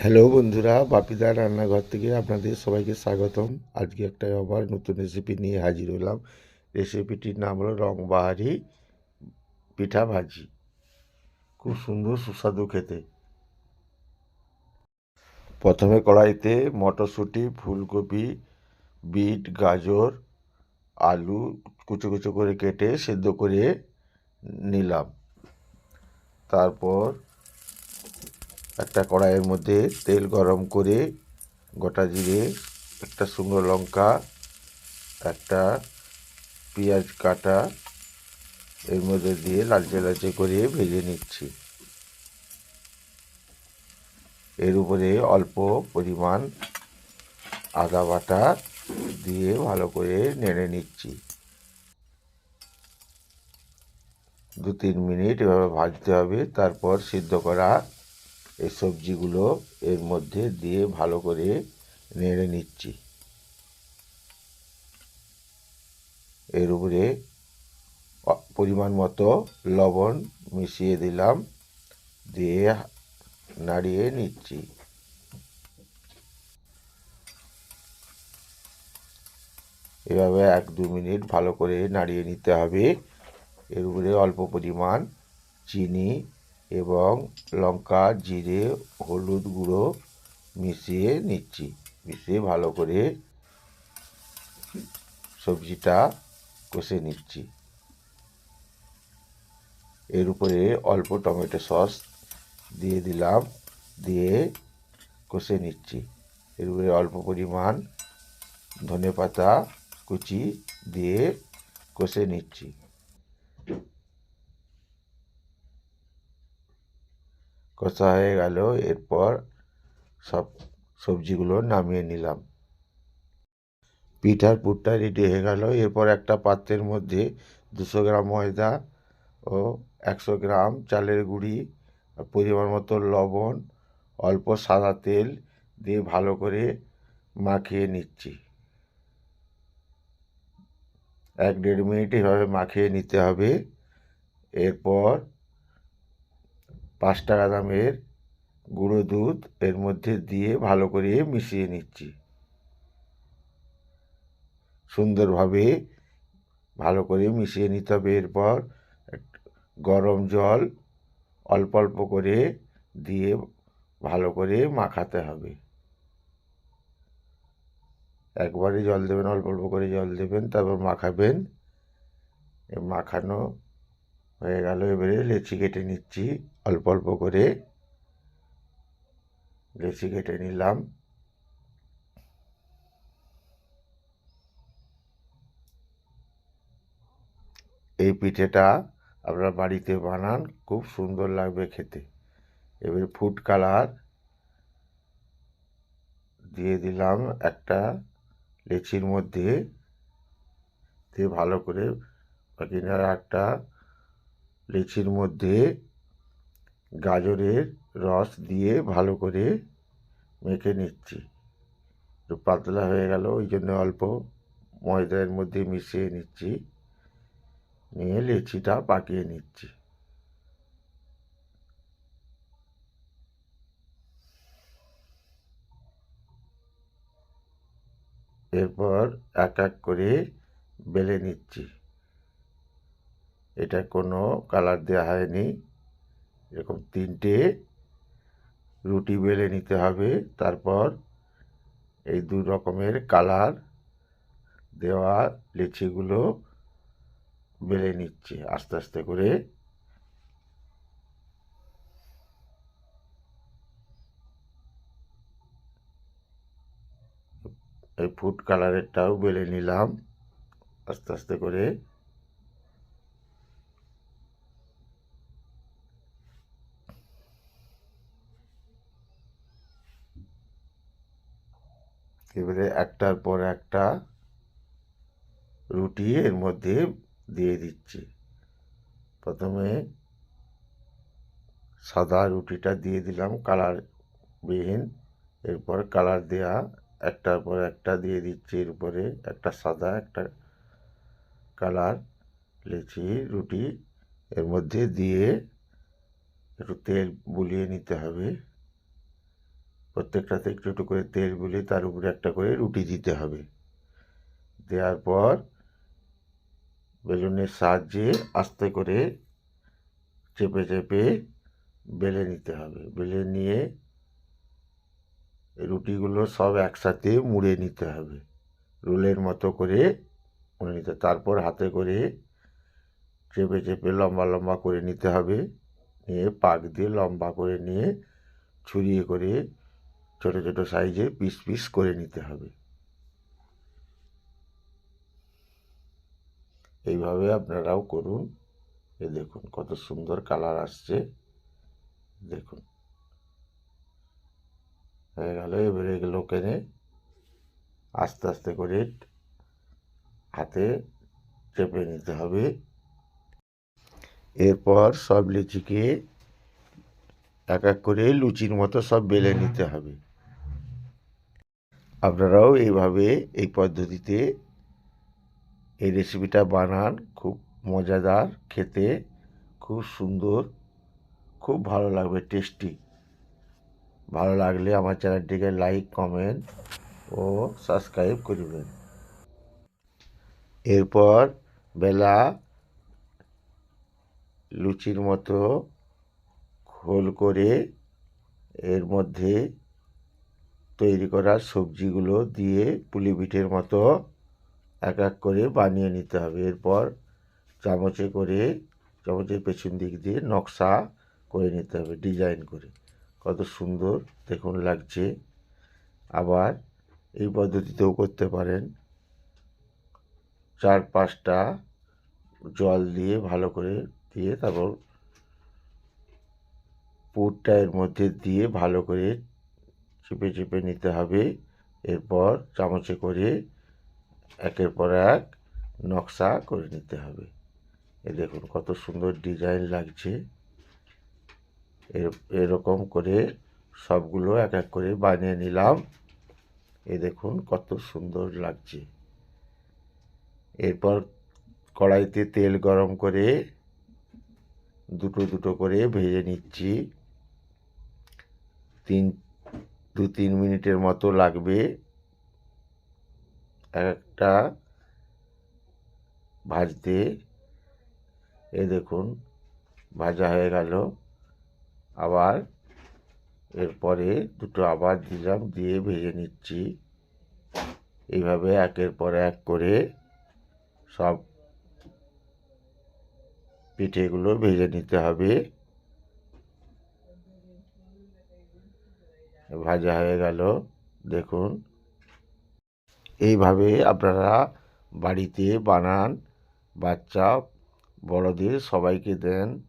Hello বন্ধুরা, বাপিদা রান্নাঘর থেকে আপনাদের সবাইকে স্বাগতম। আজকে একটা আবার নতুন রেসিপি নিয়ে হাজির হলাম। রেসিপিটির নাম হলো রংবাহারি পিঠা ভাজি। খুব সুন্দর, সুস্বাদু খেতে। প্রথমে কড়াইতে মটরশুঁটি, ফুলকপি, বিট, গাজর, আলু কুচো কুচো করে কেটে সেদ্ধ করে নিলাম। তারপর একটা কড়াইয়ের মধ্যে তেল গরম করে গোটা জিরে, একটা শুকনো লঙ্কা, একটা পেঁয়াজ কাটা, এর মধ্যে দিয়ে লালচে লালচে করে ভেজে নিচ্ছি। এর উপরে অল্প পরিমাণ আদা বাটা দিয়ে ভালো করে নেড়ে নিচ্ছি। দু তিন মিনিট এভাবে ভাজতে হবে, তারপর সিদ্ধ করা এই সবজিগুলো এর মধ্যে দিয়ে ভালো করে নেড়ে নিচ্ছি। এর উপরে পরিমাণ মতো লবণ মিশিয়ে দিলাম, দিয়ে নাড়িয়ে নিচ্ছি। এভাবে এক দু মিনিট ভালো করে নাড়িয়ে নিতে হবে। এর উপরে অল্প পরিমাণ চিনি এবং লঙ্কা, জিরে, হলুদ গুঁড়ো মিশিয়ে নিচ্ছি। মিশিয়ে ভালো করে সবজিটা কষে নিচ্ছি। এর উপরে অল্প টমেটো সস দিয়ে দিলাম, দিয়ে কষে নিচ্ছি। এর উপরে অল্প পরিমাণ ধনে পাতা কুচি দিয়ে কষে নিচ্ছি। কষা হয়ে গেল, এরপর সব সবজিগুলো নামিয়ে নিলাম। পিঠার পুরটা রেডি হয়ে গেল। এরপর একটা পাত্রের মধ্যে দুশো গ্রাম ময়দা ও একশো গ্রাম চালের গুঁড়ি, পরিমাণ মতো লবণ, অল্প সাদা তেল দিয়ে ভালো করে মাখিয়ে নিচ্ছি। এক দেড় মিনিট এভাবে মাখিয়ে নিতে হবে। এরপর পাঁচ টাকা দামের গুঁড়ো দুধ এর মধ্যে দিয়ে ভালো করে মিশিয়ে নিচ্ছি। সুন্দরভাবে ভালো করে মিশিয়ে নিতে হবে। এরপর গরম জল অল্প অল্প করে দিয়ে ভালো করে মাখাতে হবে। একবারে জল দেবেন, অল্প অল্প করে জল দেবেন, তারপর মাখাবেন। মাখানো হয়ে গেল, এবারে লেচি কেটে নিচ্ছি। অল্প অল্প করে লেচি কেটে নিলাম। এই পিঠেটা আপনারা বাড়িতে বানান, খুব সুন্দর লাগবে খেতে। এবার ফুড কালার দিয়ে দিলাম একটা লেচির মধ্যে দিয়ে ভালো করে একটা লিচির মধ্যে গাজরের রস দিয়ে ভালো করে মেখে নিচ্ছি। একটু পাতলা হয়ে গেল, ওই জন্য অল্প ময়দার মধ্যে মিশিয়ে নিচ্ছি। নিয়ে লিচিটা পাকিয়ে নিচ্ছি। এরপর এক এক করে বেলে নিচ্ছি। এটা কোনো কালার দেওয়া হয়নি। এরকম তিনটে রুটি বেলে নিতে হবে। তারপর এই দু রকমের কালার দেওয়া লিচিগুলো বেলে নিচ্ছে আস্তে আস্তে করে। এই ফুড কালারেরটাও বেলে নিলাম আস্তে আস্তে করে। এবারে একটার পর একটা রুটি এর মধ্যে দিয়ে দিচ্ছি। প্রথমে সাদা রুটিটা দিয়ে দিলাম কালার বিহীন। এরপর কালার দেয়া, একটার পর একটা দিয়ে দিচ্ছি এর উপরে, একটা সাদা, একটা কালার লিচি, রুটি এর মধ্যে দিয়ে একটু তেল বুলিয়ে নিতে হবে। প্রত্যেকটাতে একটু একটু করে তেল গুলে তার উপরে একটা করে রুটি দিতে হবে। দেওয়ার পর বেলুনের সাহায্যে আস্তে করে চেপে চেপে বেলে নিতে হবে। বেলে নিয়ে রুটিগুলো সব একসাথে মুড়ে নিতে হবে। রোলের মতো করে মুড়ে নিতে তারপর হাতে করে চেপে চেপে লম্বা লম্বা করে নিতে হবে। নিয়ে পাক দিয়ে লম্বা করে নিয়ে ছুরিয়ে করে ছোট ছোট সাইজে পিস পিস করে নিতে হবে। এইভাবে আপনারাও করুন। এ দেখুন কত সুন্দর কালার আসছে। দেখুন। হয়ে গেল, এবারে এগুলো কেনে আস্তে আস্তে করে হাতে চেপে নিতে হবে। এরপর সব লিচিকে এক এক করে লুচির মতো সব বেলে নিতে হবে। আপনারাও এইভাবে এই পদ্ধতিতে এই রেসিপিটা বানান। খুব মজাদার, খেতে খুব সুন্দর, খুব ভালো লাগবে টেস্টি ভালো লাগলে আমার চ্যানেলটিকে লাইক কমেন্ট ও সাবস্ক্রাইব করবেন। এরপর বেলা লুচির মতো খোল করে এর মধ্যে তৈরি করা সবজিগুলো দিয়ে পুলি পিঠের মতো এক এক করে বানিয়ে নিতে হবে। এরপর চামচে করে, চামচের পেছন দিক দিয়ে নকশা করে নিতে হবে, ডিজাইন করে। কত সুন্দর দেখুন লাগছে। আবার এই পদ্ধতিতেও করতে পারেন। চার পাঁচটা জল দিয়ে ভালো করে দিয়ে তারপর পুরটা এর মধ্যে দিয়ে ভালো করে চেপে চিপে নিতে হবে। এরপর চামচে করে একের পর এক নকশা করে নিতে হবে। এ দেখুন কত সুন্দর ডিজাইন লাগছে। এর, এরকম করে সবগুলো এক এক করে বানিয়ে নিলাম। এ দেখুন কত সুন্দর লাগছে। এরপর কড়াইতে তেল গরম করে দুটো দুটো করে ভেজে নিচ্ছি। তিন দু তিন মিনিটের মতো লাগবে। একটা ভাজতে। এ দেখুন, ভাজা হয়ে গেল। আবার এরপরে দুটো আবার দিলাম, দিয়ে ভেজে নিচ্ছি। এইভাবে একের পর এক করে সব পিঠেগুলো ভেজে নিতে হবে। ভাজা হয়ে গেল। দেখুন। এইভাবে আপনারা বাড়িতে বানান। বাচ্চা বড়দের সবাইকে দেন।